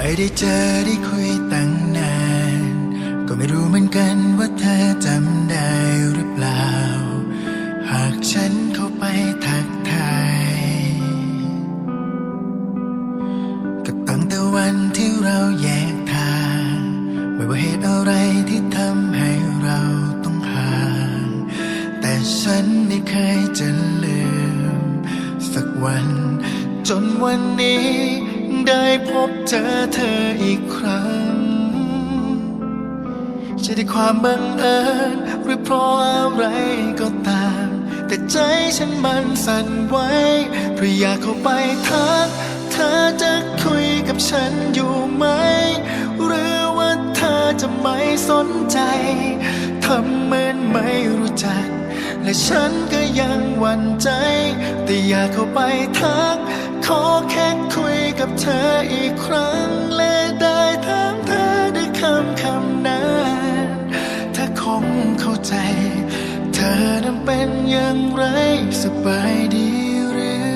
ไม่ได้เจอได้คุยตั้งนาน ก็ไม่รู้เหมือนกันว่าเธอจำได้หรือเปล่า หากฉันเข้าไปทักทายก็ตั้งแต่วันที่เราแยกทาง ไม่ว่าเหตุอะไรที่ทำให้เราต้องห่าง แต่ฉันไม่เคยจะลืม สักวัน จนวันนี้ ได้พบเจอเธออีกครั้ง จะได้ความบังเอิญหรือเพราะอะไรก็ตาม แต่ใจฉันมันสั่นไหวเพราะอยากเข้าไปทัก เธอจะคุยกับฉันอยู่ไหม หรือว่าเธอจะไม่สนใจทำเหมือนไม่รู้จัก และฉันก็ยังหวั่นใจ แต่อยากเข้าไปทัก ขอแค่คุย กับเธออีกครั้ง และได้ถามเธอด้วยคำคำนั้นเธอคงเข้าใจ เธอนั้นเป็นอย่างไรสบายดีหรือ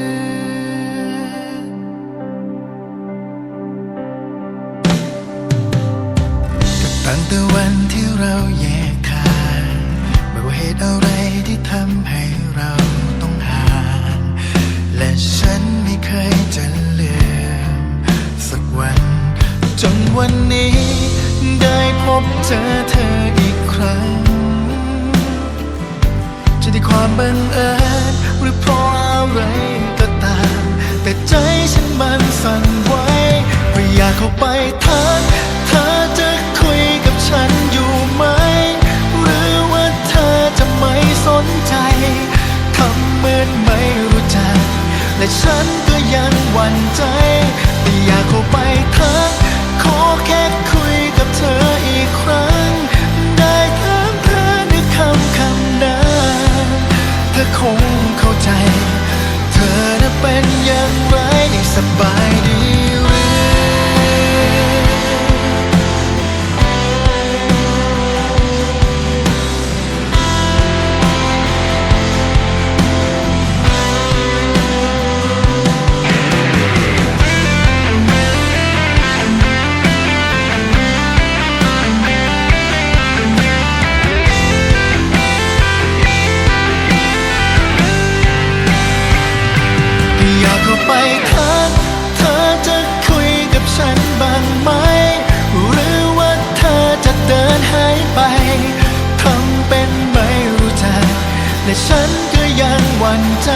ตั้งแต่วันที่เราแยกทาง ไม่ว่าเหตุอะไรที่ทำให้ วันนี้ ได้พบเจอเธออีกครั้ง จะได้ความบังเอิญหรือเพราะอะไรก็ตาม แต่ใจฉันมันสั่นไหวเพราะอยากเข้าไปทักเธอจะคุยกับฉันอยู่ไหม หรือว่าเธอจะไม่สนใจทำเหมือนไม่รู้จัก และฉันก็ยังหวั่นใจ และฉันก็ยังหวั่นใจ